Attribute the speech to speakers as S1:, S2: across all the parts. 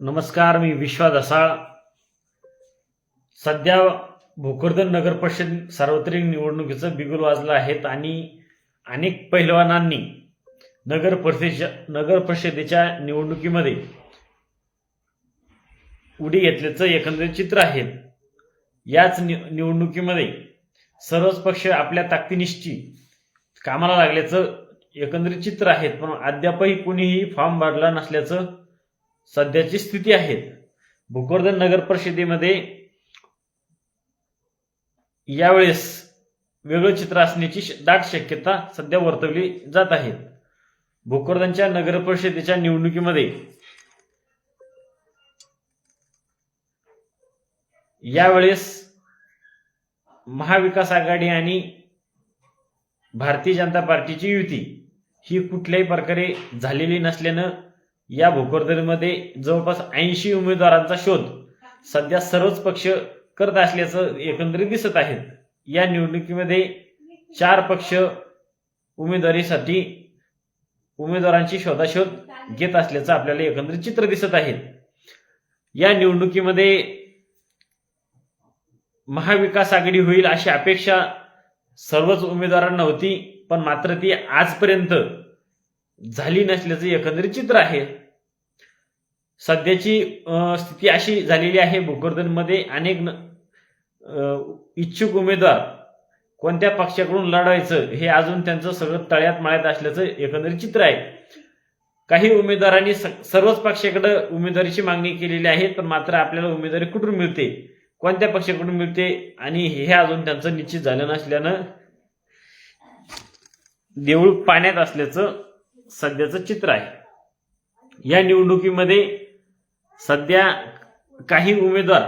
S1: नमस्कार मी विश्वा दसाळ. सध्या भोकरदन नगर परिषद सार्वत्रिक निवडणुकीचं बिगुल वाजलं आहेत आणि अनेक पैलवानांनी नगर परिषदेच्या नगर परिषदेच्या निवडणुकीमध्ये उडी घेतल्याचं एकंदरीत चित्र आहे. याच नि निवडणुकीमध्ये सर्वच पक्ष आपल्या ताकदीनिष्ठी कामाला लागल्याचं एकंदरीत चित्र आहे. पण अद्यापही कुणीही फॉर्म भरला नसल्याचं सध्याची स्थिती आहे. भोकरदन नगर परिषदेमध्ये यावेळेस वेगळं चित्र असण्याची दाट शक्यता सध्या वर्तवली जात आहे. भोकरदनच्या नगर परिषदेच्या निवडणुकीमध्ये यावेळेस महाविकास आघाडी आणि भारतीय जनता पार्टीची युती ही कुठल्याही प्रकारे झालेली नसल्यानं या भोकरदनमध्ये जवळपास ऐंशी उमेदवारांचा शोध सध्या सर्वच पक्ष करत असल्याचं एकंदरीत दिसत आहेत या निवडणुकीमध्ये चार पक्ष उमेदवारीसाठी उमेदवारांची शोधाशोध घेत असल्याचं आपल्याला एकंदरीत चित्र दिसत आहे. या निवडणुकीमध्ये महाविकास आघाडी होईल अशी अपेक्षा सर्वच उमेदवारांना होती पण मात्र ती आजपर्यंत झाली नसल्याचं एकंदरीत चित्र आहे. सध्याची स्थिती अशी झालेली आहे भोकरदनमध्ये अनेक न- इच्छुक उमेदवार कोणत्या पक्षाकडून लढायचं हे अजून त्यांचं सगळं तळ्यात माळ्यात असल्याचं एकंदरीत चित्र आहे. काही उमेदवारांनी स- सर्वच पक्षाकडे उमेदवारीची मागणी केलेली आहे पण मात्र आपल्याला उमेदवारी कुठून मिळते? कोणत्या पक्षाकडून मिळते? आणि हे अजून त्यांचं निश्चित झालं नसल्यानं देऊळ पाण्यात असल्याचं सध्याचं चित्र आहे. या निवडणुकीमध्ये सध्या काही उमेदवार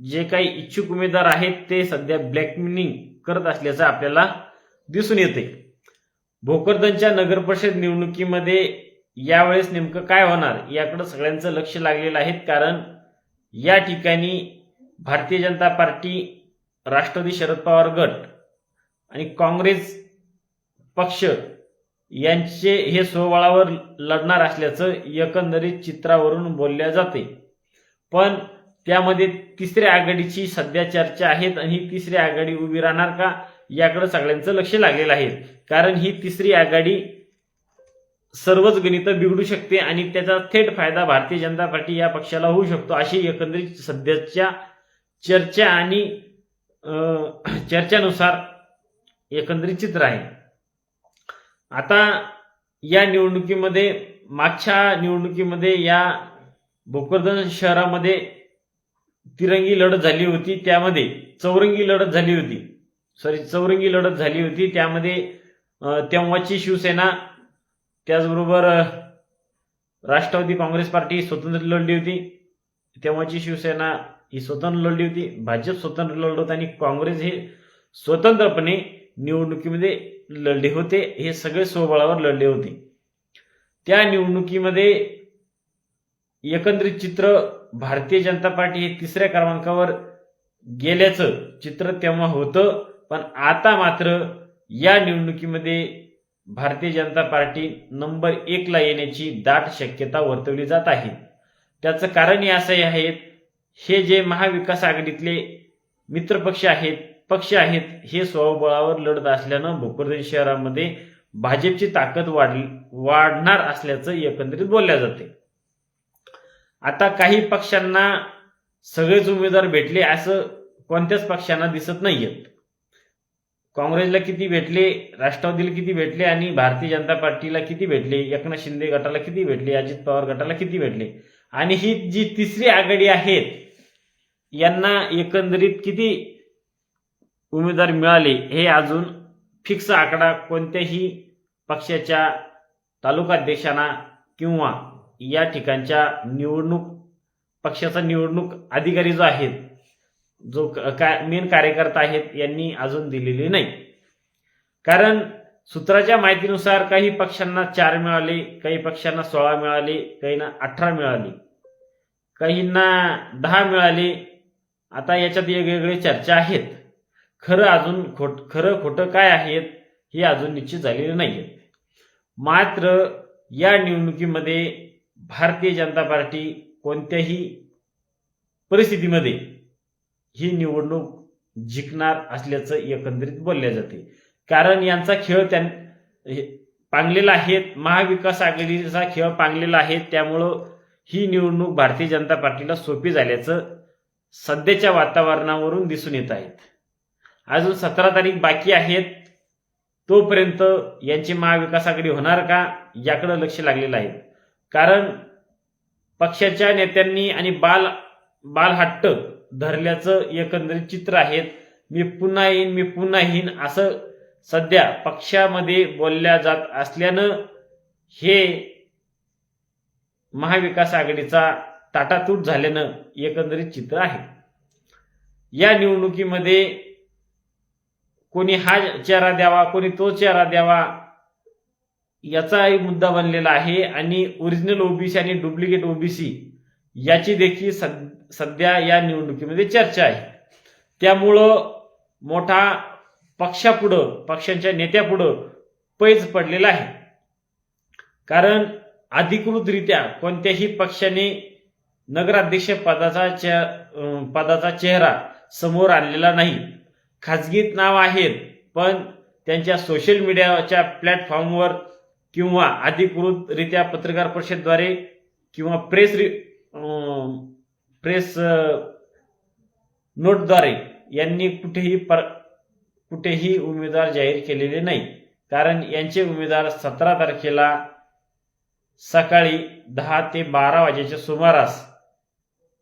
S1: जे काही इच्छुक उमेदवार आहेत ते सध्या ब्लॅकमेलिंग करत असल्याचं आपल्याला दिसून येते भोकरदनच्या नगर परिषद निवडणुकीमध्ये यावेळेस नेमकं काय होणार याकडे सगळ्यांचं लक्ष लागलेलं आहे कारण या ठिकाणी भारतीय जनता पार्टी राष्ट्रवादी शरद पवार गट आणि काँग्रेस पक्ष यांचे हे सोहळावर लढणार असल्याचं एकंदरीत चित्रावरून बोलल्या जाते. पण त्यामध्ये तिसऱ्या आघाडीची सध्या चर्चा आहेत आणि ही तिसरी आघाडी उभी राहणार का याकडे सगळ्यांचं लक्ष लागलेलं आहे. कारण ही तिसरी आघाडी सर्वच गणित बिघडू शकते आणि त्याचा थेट फायदा भारतीय जनता पार्टी या पक्षाला होऊ शकतो अशी एकंदरीत सध्याच्या चर्चा आणि चर्चेनुसार चर्चानुसार एकंदरीत चित्र आहे. आता या निवडणुकीमध्ये मागच्या निवडणुकीमध्ये या भोकरदन शहरामध्ये तिरंगी लढत झाली होती. त्यामध्ये चौरंगी लढत झाली होती. सॉरी चौरंगी लढत झाली होती. त्यामध्ये तेव्हाची शिवसेना त्याचबरोबर राष्ट्रवादी काँग्रेस पार्टी स्वतंत्र लढली होती. तेव्हाची शिवसेना ही स्वतंत्र लढली होती. भाजप स्वतंत्र लढत आणि काँग्रेस हे स्वतंत्रपणे निवडणुकीमध्ये लढले होते. हे सगळे स्वबळावर लढले होते. त्या निवडणुकीमध्ये एकंदरीत चित्र भारतीय जनता पार्टी हे तिसऱ्या क्रमांकावर गेल्याचं चित्र तेव्हा होतं. पण आता मात्र या निवडणुकीमध्ये भारतीय जनता पार्टी नंबर एकला येण्याची दाट शक्यता वर्तवली जात आहे. त्याचं कारण हे असंही आहे. हे जे महाविकास आघाडीतले मित्रपक्ष आहेत पक्ष आहेत हे स्वबळावर लढत असल्यानं भोकरदन शहरामध्ये भाजपची ताकद वाढ वाढणार असल्याचं एकंदरीत बोलल्या जाते. आता काही पक्षांना सगळेच उमेदवार भेटले असं कोणत्याच पक्षांना दिसत नाहीयेत. काँग्रेसला किती भेटले राष्ट्रवादीला किती भेटले आणि भारतीय जनता पार्टीला किती भेटले एकनाथ शिंदे गटाला किती भेटले अजित पवार गटाला किती भेटले? आणि ही जी तिसरी आघाडी आहेत यांना एकंदरीत किती उमेदवार मिळाले हे अजून फिक्स आकडा कोणत्याही पक्षाच्या तालुकाध्यक्षांना किंवा या ठिकाणच्या निवडणूक पक्षाचा निवडणूक अधिकारी जो आहे जो क- का मेन कार्यकर्ता आहेत यांनी अजून दिलेली नाही. कारण सूत्राच्या माहितीनुसार काही पक्षांना चार मिळाले काही पक्षांना सोळा मिळाले काहींना अठरा मिळाले काहींना दहा मिळाले. आता याच्यात वेगवेगळे चर्चा आहेत. खरं अजून खोट खरं खोटं काय आहेत हे अजून निश्चित झालेले आहेत मात्र या निवडणुकीमध्ये भारतीय जनता पार्टी कोणत्याही परिस्थितीमध्ये ही निवडणूक जिंकणार असल्याचं एकंदरीत बोलले जाते. कारण यांचा खेळ त्यां हे पांगलेला आहे महाविकास आघाडीचा खेळ पांगलेला आहे त्यामुळं ही निवडणूक भारतीय जनता पार्टीला सोपी झाल्याचं सध्याच्या वातावरणावरून दिसून येत आहेत अजून सतरा तारीख बाकी आहेत. तोपर्यंत यांची महाविकास होणार का याकडे लक्ष लागलेलं आहे. कारण पक्षाच्या नेत्यांनी आणि बाल बालहट्ट धरल्याचं एकंदरीत चित्र आहेत मी पुन्हा येईन मी पुन्हा येईन असं सध्या पक्षामध्ये बोलल्या जात असल्यानं हे महाविकास आघाडीचा ताटातूट झाल्यानं एकंदरीत चित्र आहे. या निवडणुकीमध्ये कोणी हा चेहरा द्यावा कोणी तो चेहरा द्यावा याचाही मुद्दा बनलेला आहे. आणि ओरिजिनल ओबीसी आणि डुप्लिकेट ओबीसी याची देखील सद- सध्या या निवडणुकीमध्ये चर्चा आहे. त्यामुळं मोठा पक्षापुढं पक्षांच्या नेत्यापुढं पैज पडलेला आहे. कारण अधिकृतरित्या कोणत्याही पक्षाने नगराध्यक्ष पदाचा चे पदाचा चेहरा समोर आणलेला नाही. खाजगीत नाव आहेत पण त्यांच्या सोशल मीडियाच्या प्लॅटफॉर्मवर किंवा अधिकृतरित्या पत्रकार परिषदद्वारे किंवा प्रेस रि- प्रेस नोटद्वारे यांनी कुठेही पर कुठेही उमेदवार जाहीर केलेले नाही. कारण यांचे उमेदवार सतरा तारखेला सकाळी दहा ते बारा वाजेच्या सुमारास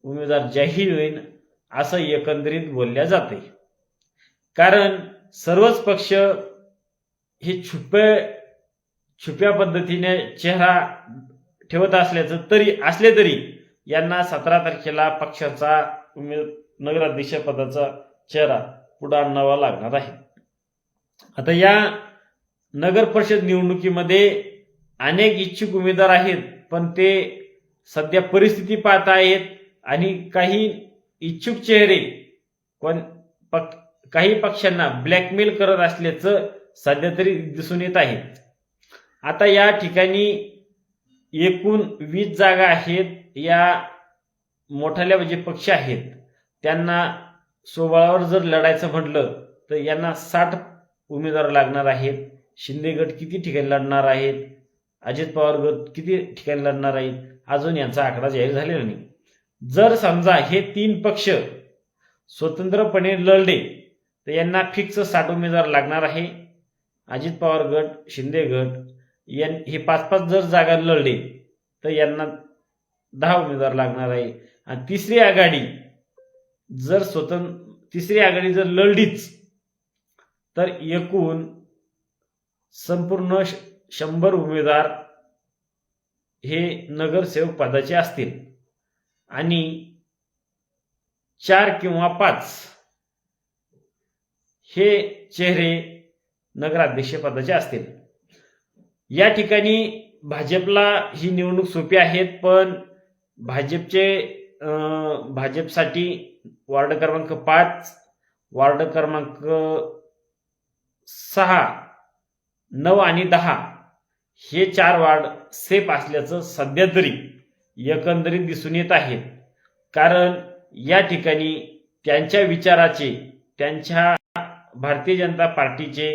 S1: उमेदवार जाहीर होईल असं एकंदरीत बोलल्या जाते. कारण सर्वच पक्ष हे छुपे छुप्या पद्धतीने चेहरा ठेवत असल्याचं तरी असले तरी यांना सतरा तारखेला पक्षाचा उमेद नगराध्यक्ष पदाचा चेहरा पुढे आणावा लागणार आहे. आता या नगर परिषद निवडणुकीमध्ये अनेक इच्छुक उमेदवार आहेत पण ते सध्या परिस्थिती पाहत आहेत आणि काही इच्छुक चेहरे कोण पक काही पक्षांना ब्लॅकमेल करत असल्याचं सध्या तरी दिसून येत आहे. आता या ठिकाणी एकूण वीस जागा आहेत या मोठाल्या म्हणजे जे पक्ष आहेत. त्यांना सोबळावर जर लढायचं म्हटलं तर यांना साठ उमेदवार लागणार आहेत. शिंदे गट किती ठिकाणी लढणार आहेत? अजित पवार गट किती ठिकाणी लढणार आहेत? अजून यांचा आकडा जाहीर झालेला नाही. जर समजा हे तीन पक्ष स्वतंत्रपणे लढले तर यांना फिक्स साठ उमेदवार लागणार आहे. अजित पवार गट शिंदे गट यां हे पाच पाच जर जागा लढले तर यांना दहा उमेदवार लागणार आहे. आणि तिसरी आघाडी जर स्वतंत्र तिसरी आघाडी जर लढलीच तर एकूण संपूर्ण श- शंभर उमेदवार हे नगरसेवक पदाचे असतील. आणि चार किंवा पाच हे चेहरे नगराध्यक्षपदाचे असतील. या ठिकाणी भाजपला ही निवडणूक सोपी आहेत पण भाजपचे भाजपसाठी वार्ड क्रमांक पाच वार्ड क्रमांक सहा नऊ आणि दहा हे चार वार्ड सेफ असल्याचं सध्या तरी एकंदरीत दिसून येत आहे. कारण या ठिकाणी त्यांच्या विचाराचे त्यांच्या भारतीय जनता पार्टीचे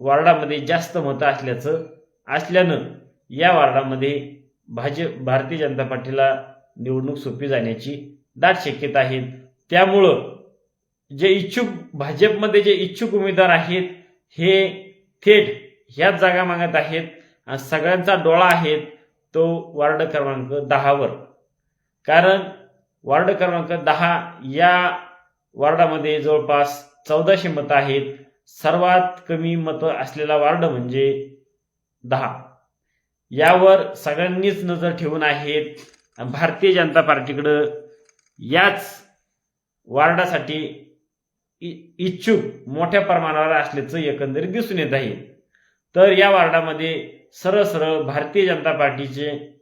S1: वार्डामध्ये जास्त मतं असल्याचं असल्यानं या वार्डामध्ये भाजप भारतीय जनता पार्टीला निवडणूक सोपी जाण्याची दाट शक्यता आहे. त्यामुळं जे इच्छुक भाजपमध्ये जे इच्छुक उमेदवार आहेत हे थेट ह्याच जागा मागत आहेत आणि सगळ्यांचा डोळा आहे तो वार्ड क्रमांक दहावर. कारण वार्ड क्रमांक दहा या वार्डामध्ये जवळपास चौदाशे मतं आहेत. सर्वात कमी मतं असलेला वार्ड म्हणजे दहा. यावर सगळ्यांनीच नजर ठेवून आहेत. भारतीय जनता पार्टीकडं याच वार्डासाठी इ- इच्छुक मोठ्या प्रमाणावर असल्याचं एकंदरीत दिसून येत आहे. तर या वार्डामध्ये सरळ सरळ भारतीय जनता पार्टीचे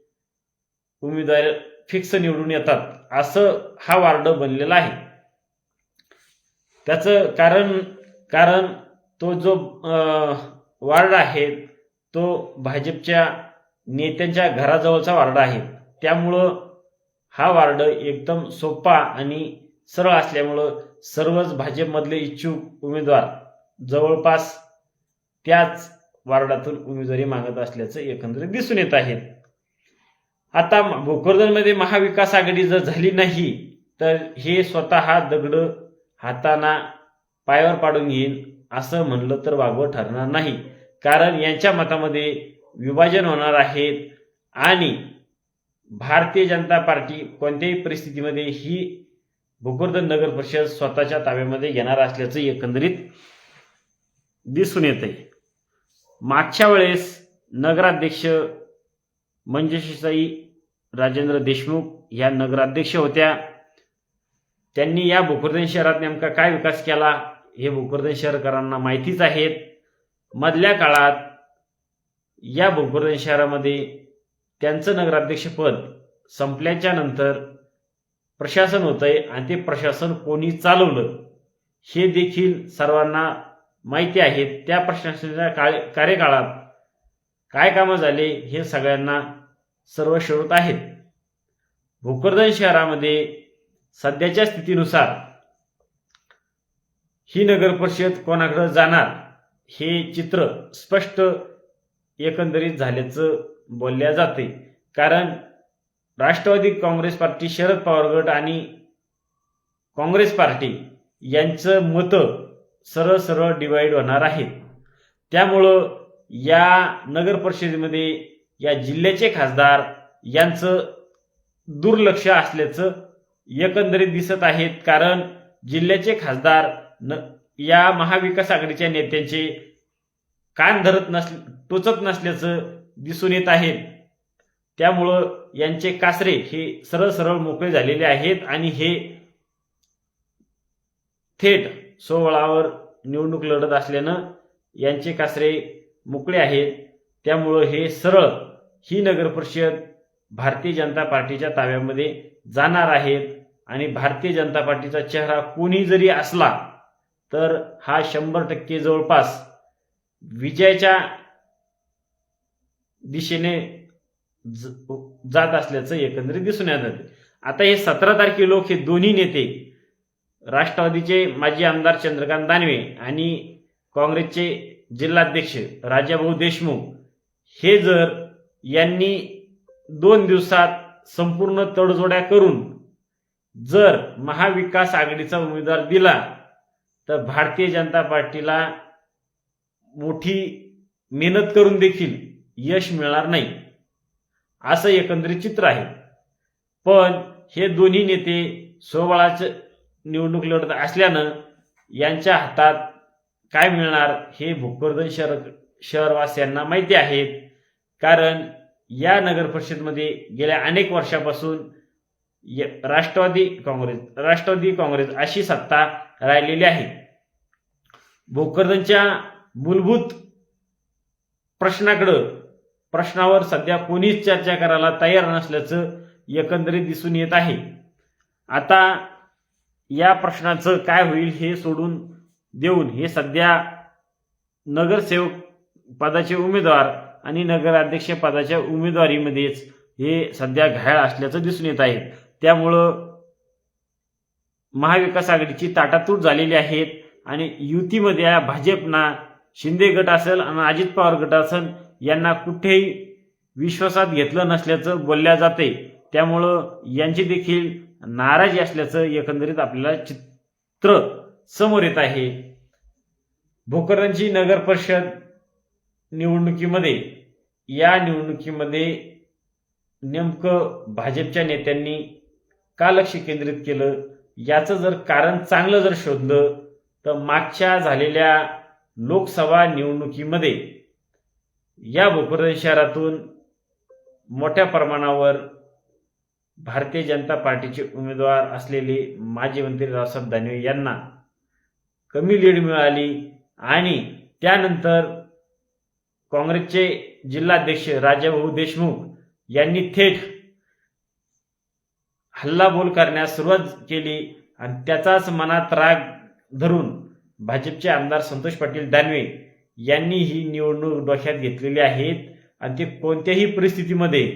S1: उमेदवार फिक्स निवडून येतात असं हा वार्ड बनलेला आहे. त्याचं कारण कारण तो जो वार्ड आहे तो भाजपच्या नेत्यांच्या घराजवळचा वार्ड आहे. त्यामुळं हा वार्ड एकदम सोपा आणि सरळ असल्यामुळं सर्वच भाजपमधले इच्छुक उमेदवार जवळपास त्याच वार्डातून उमेदवारी मागत असल्याचं एकंदरीत दिसून येत आहे. आता भोकरदनमध्ये महाविकास आघाडी जर झाली नाही तर हे स्वतः दगड हाताना पायावर पाडून घेईन असं म्हणलं तर वागवं ठरणार नाही. कारण यांच्या मतामध्ये विभाजन होणार आहेत आणि भारतीय जनता पार्टी कोणत्याही परिस्थितीमध्ये ही भोकरदन नगर परिषद स्वतःच्या ताब्यामध्ये घेणार असल्याचं एकंदरीत दिसून येत आहे मागच्या वेळेस नगराध्यक्ष मंजुषाई राजेंद्र देशमुख या नगराध्यक्ष होत्या. त्यांनी या भोकरदन शहरात नेमका काय विकास केला? हे भोकरदन शहरकरांना माहितीच आहेत. मधल्या काळात या भोकरदन शहरामध्ये त्यांचं नगराध्यक्षपद संपल्याच्या नंतर प्रशासन होतंय आणि ते प्रशासन कोणी चालवलं हे देखील सर्वांना माहिती आहे. त्या प्रशासनाच्या काळ कार्यकाळात काय कामं झाले हे सगळ्यांना सर्व श्रोत आहेत. भोकरदन शहरामध्ये सध्याच्या स्थितीनुसार ही नगर परिषद कोणाकडे जाणार हे चित्र स्पष्ट एकंदरीत झाल्याचं बोलल्या जाते. कारण राष्ट्रवादी काँग्रेस पार्टी शरद पवार गट आणि काँग्रेस पार्टी यांचं मतं सरळ सरळ डिवाईड होणार आहेत त्यामुळं या नगर परिषदेमध्ये या जिल्ह्याचे खासदार यांचं दुर्लक्ष असल्याचं एकंदरीत दिसत आहेत कारण जिल्ह्याचे खासदार न या महाविकास आघाडीच्या नेत्यांचे कान धरत नस टोचत नसल्याचं दिसून येत आहे. त्यामुळं यांचे कासरे हे सरळ सरळ मोकळे झालेले आहेत आणि हे थेट सोहळावर निवडणूक लढत असल्यानं यांचे कासरे मोकळे आहेत. त्यामुळं हे सरळ ही नगर परिषद भारतीय जनता पार्टीच्या ताब्यामध्ये जाणार आहेत. आणि भारतीय जनता पार्टीचा चेहरा कोणी जरी असला तर हा शंभर टक्के जवळपास विजयाच्या दिशेने ज- जात असल्याचं एकंदरीत दिसून येत आता हे सतरा तारखे लोक हे दोन्ही नेते राष्ट्रवादीचे माजी आमदार चंद्रकांत दानवे आणि काँग्रेसचे जिल्हाध्यक्ष राजाभाऊ देशमुख हे जर यांनी दोन दिवसात संपूर्ण तडजोड्या करून जर महाविकास आघाडीचा उमेदवार दिला तर भारतीय जनता पार्टीला मोठी मेहनत करून देखील यश मिळणार नाही. असं एकंदरीत चित्र आहे. पण हे दोन्ही नेते सोबळाचं निवडणूक लढत असल्यानं यांच्या हातात काय मिळणार हे भोकरदन शहर शहरवासियांना माहिती आहेत कारण या नगर परिषदमध्ये गेल्या अनेक वर्षापासून राष्ट्रवादी काँग्रेस राष्ट्रवादी काँग्रेस अशी सत्ता राहिलेली आहे. भोकरदनच्या मूलभूत प्रश्नाकडं प्रश्नावर सध्या कोणीच चर्चा करायला तयार नसल्याचं एकंदरीत दिसून येत आहे. आता या प्रश्नाचं काय होईल हे सोडून देऊन हे सध्या नगरसेवक पदाचे उमेदवार आणि नगराध्यक्ष पदाच्या उमेदवारीमध्येच हे सध्या घायल असल्याचं दिसून येत आहे. त्यामुळं महाविकास आघाडीची ताटातूट झालेली आहेत आणि युतीमध्ये भाजपना शिंदे गट असेल आणि अजित पवार गट असेल यांना कुठेही विश्वासात घेतलं नसल्याचं बोलल्या जाते. त्यामुळं यांची देखील नाराजी असल्याचं एकंदरीत आपल्याला चित्र समोर येत आहे. भोकरांची नगर परिषद निवडणुकीमध्ये या निवडणुकीमध्ये नेमकं भाजपच्या नेत्यांनी का लक्ष केंद्रित केलं? याचं जर कारण चांगलं जर शोधलं तर मागच्या झालेल्या लोकसभा निवडणुकीमध्ये या भोकरदन शहरातून मोठ्या प्रमाणावर भारतीय जनता पार्टीचे उमेदवार असलेले माजी मंत्री रावसाहेब दानवे यांना कमी लीड मिळाली आणि त्यानंतर काँग्रेसचे जिल्हाध्यक्ष राजाभाऊ देशमुख यांनी थेट हल्लाबोल करण्यास सुरुवात केली आणि त्याचाच मनात राग धरून भाजपचे आमदार संतोष पाटील दानवे यांनी ही निवडणूक डोक्यात घेतलेली आहेत. आणि ते कोणत्याही परिस्थितीमध्ये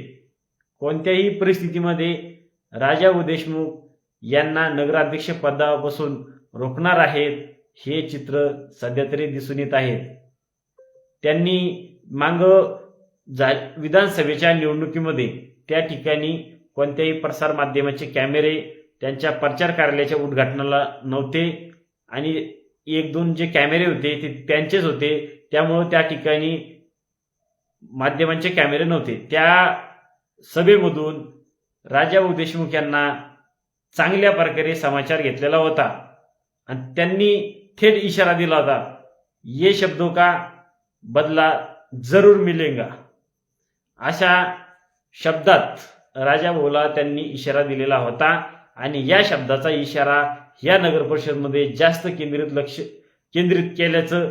S1: कोणत्याही परिस्थितीमध्ये राजाभाऊ देशमुख यांना नगराध्यक्ष पदापासून रोखणार आहेत हे चित्र सध्या तरी दिसून येत आहे. त्यांनी मांग जा विधानसभेच्या निवडणुकीमध्ये त्या ठिकाणी कोणत्याही प्रसार माध्यमाचे कॅमेरे त्यांच्या प्रचार कार्यालयाच्या उद्घाटनाला नव्हते. आणि एक दोन जे कॅमेरे होते ते त्यांचेच होते. त्यामुळं त्या ठिकाणी माध्यमांचे कॅमेरे नव्हते. त्या सभेमधून राजाभाऊ देशमुख यांना चांगल्या प्रकारे समाचार घेतलेला होता. आणि त्यांनी थेट इशारा दिला होता ये शब्दों का बदला जरूर मिलेगा. अशा शब्दात राजाभाऊला त्यांनी इशारा दिलेला होता. आणि या शब्दाचा इशारा या नगर परिषदमध्ये जास्त केंद्रित लक्ष केंद्रित केल्याचं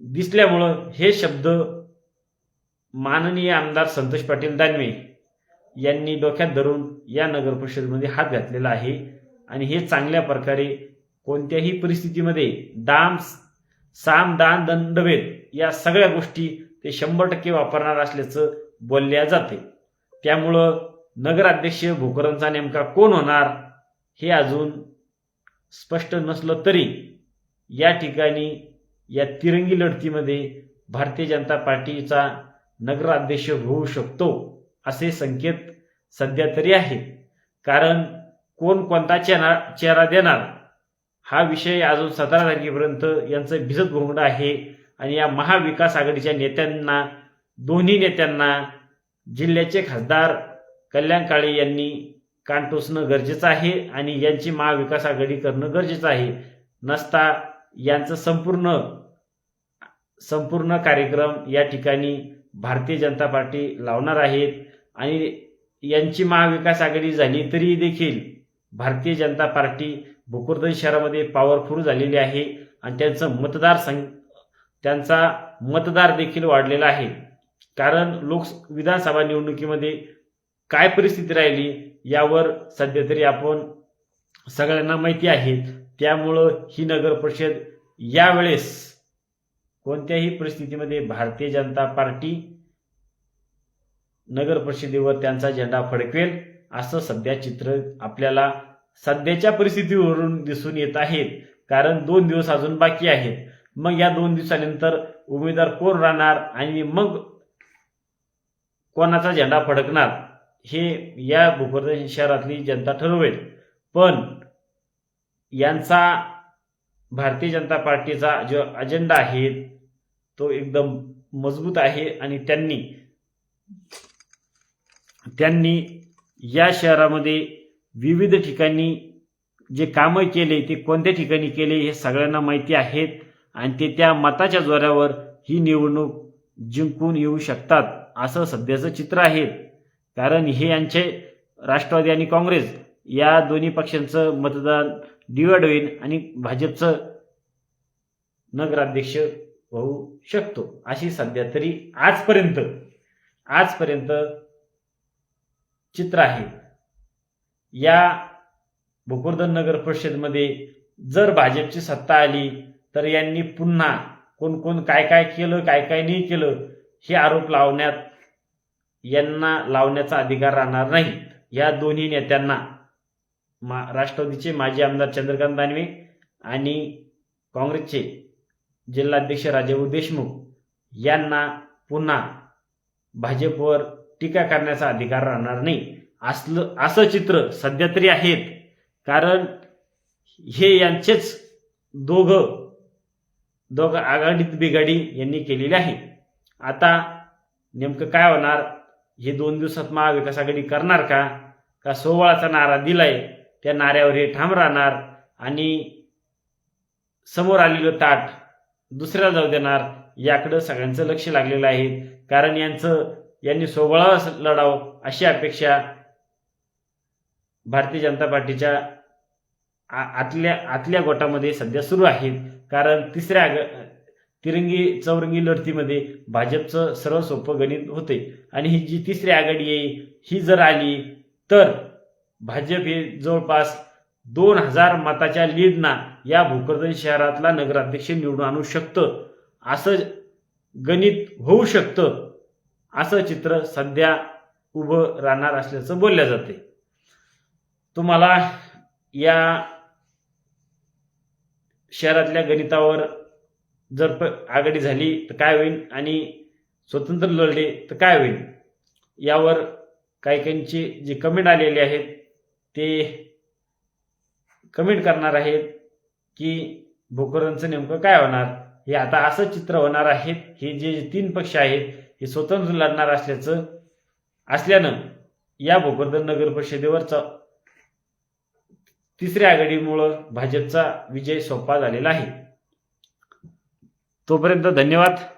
S1: दिसल्यामुळं हे शब्द माननीय आमदार संतोष पाटील दानवे यांनी डोक्यात धरून या नगर परिषदेमध्ये हात घातलेला आहे. आणि हे चांगल्या प्रकारे कोणत्याही परिस्थितीमध्ये दाम साम दान दंडभेद या सगळ्या गोष्टी ते शंभर टक्के वापरणार असल्याचं बोलल्या जाते. त्यामुळं नगराध्यक्ष भोकरांचा नेमका कोण होणार हे अजून स्पष्ट नसलं तरी या ठिकाणी या तिरंगी लढतीमध्ये भारतीय जनता पार्टीचा नगराध्यक्ष होऊ शकतो असे संकेत सध्या तरी आहे कारण कोण कोणता चेहरा चेहरा देणार हा विषय अजून सतरा तारखेपर्यंत यांचं भिजत घोंगडं आहे. आणि या महाविकास आघाडीच्या नेत्यांना दोन्ही नेत्यांना जिल्ह्याचे खासदार कल्याण काळे यांनी कान टोचणं गरजेचं आहे आणि यांची महाविकास आघाडी करणं गरजेचं आहे. नसता यांचं संपूर्ण संपूर्ण कार्यक्रम या ठिकाणी भारतीय जनता पार्टी लावणार आहेत आणि यांची महाविकास आघाडी झाली तरी देखील भारतीय जनता पार्टी भोकरदन शहरामध्ये पॉवरफुल झालेली आहे आणि त्यांचं मतदार संघ त्यांचा मतदार देखील वाढलेला आहे. कारण लोक विधानसभा निवडणुकीमध्ये काय परिस्थिती राहिली यावर सध्या तरी आपण सगळ्यांना माहिती आहे. त्यामुळं ही नगर परिषद यावेळेस कोणत्याही परिस्थितीमध्ये भारतीय जनता पार्टी नगर परिषदेवर त्यांचा झेंडा फडकवेल असं सध्या चित्र आपल्याला सध्याच्या परिस्थितीवरून दिसून येत आहेत कारण दोन दिवस अजून बाकी आहेत. मग या दोन दिवसानंतर उमेदवार कोण राहणार आणि मग कोणाचा झेंडा फडकणार? हे या भोकरदन शहरातली जनता ठरवेल. पण यांचा भारतीय जनता पार्टीचा जो अजेंडा आहे तो एकदम मजबूत आहे आणि त्यांनी त्यांनी या शहरामध्ये विविध ठिकाणी जे कामं केले ते कोणत्या ठिकाणी केले हे सगळ्यांना माहिती आहेत आणि ते त्या मताच्या जोरावर ही निवडणूक जिंकून येऊ शकतात असं सध्याचं चित्र आहे. कारण हे यांचे राष्ट्रवादी आणि काँग्रेस या दोन्ही पक्षांचं मतदान डिवाइड होईल आणि भाजपचं नगराध्यक्ष होऊ शकतो. अशी सध्या तरी आजपर्यंत आजपर्यंत चित्र आहे. या भोकरदन नगर परिषदमध्ये जर भाजपची सत्ता आली तर यांनी पुन्हा कोण कोण काय काय केलं काय काय नाही केलं हे आरोप लावण्यात यांना लावण्याचा अधिकार राहणार नाही. या दोन्ही नेत्यांना मा राष्ट्रवादीचे माजी आमदार चंद्रकांत दानवे आणि काँग्रेसचे जिल्हाध्यक्ष राजाभाऊ देशमुख यांना पुन्हा भाजपवर टीका करण्याचा अधिकार राहणार नाही. असलं असं चित्र सध्या तरी आहेत. कारण हे यांचेच दोघं दोघं आघाडीत बिघाडी यांनी केलेली आहे. आता नेमकं काय होणार? हे दोन दिवसात महाविकास आघाडी करणार का? का सोहळाचा नारा दिलाय? त्या नाऱ्यावर हे ठाम राहणार? आणि समोर आलेलं ताट दुसऱ्याला जाऊ देणार? याकडं सगळ्यांचं लक्ष लागलेलं आहे. कारण यांचं यांनी सोहळा लढाव अशी अपेक्षा भारतीय जनता पार्टीच्या आ- आतल्या आतल्या गोटामध्ये सध्या सुरू आहेत. कारण तिसऱ्या तिरंगी चौरंगी लढतीमध्ये भाजपचं सर्व सोपं गणित होते. आणि ही जी तिसरी आघाडी आहे ही जर आली तर भाजप हे जवळपास दोन हजार मताच्या लीडना या भोकरदन शहरातला नगराध्यक्ष निवडून आणू शकतं. असं गणित होऊ शकतं. असं चित्र सध्या उभं राहणार असल्याचं बोलल्या जाते. तुम्हाला या शहरातल्या गणितावर जर प आघाडी झाली तर काय होईल आणि स्वतंत्र लढले तर काय होईल यावर काही काहींचे जे कमेंट आलेले आहेत ते कमेंट करणार आहेत की भोकरांचं नेमकं काय होणार? हे आता असं चित्र होणार आहेत. हे जे तीन पक्ष आहेत हे स्वतंत्र लढणार असल्याचं असल्यानं या भोकरदन नगर परिषदेवरचा तिसऱ्या आघाडीमुळं भाजपचा विजय सोपा झालेला आहे. तोपर्यंत धन्यवाद.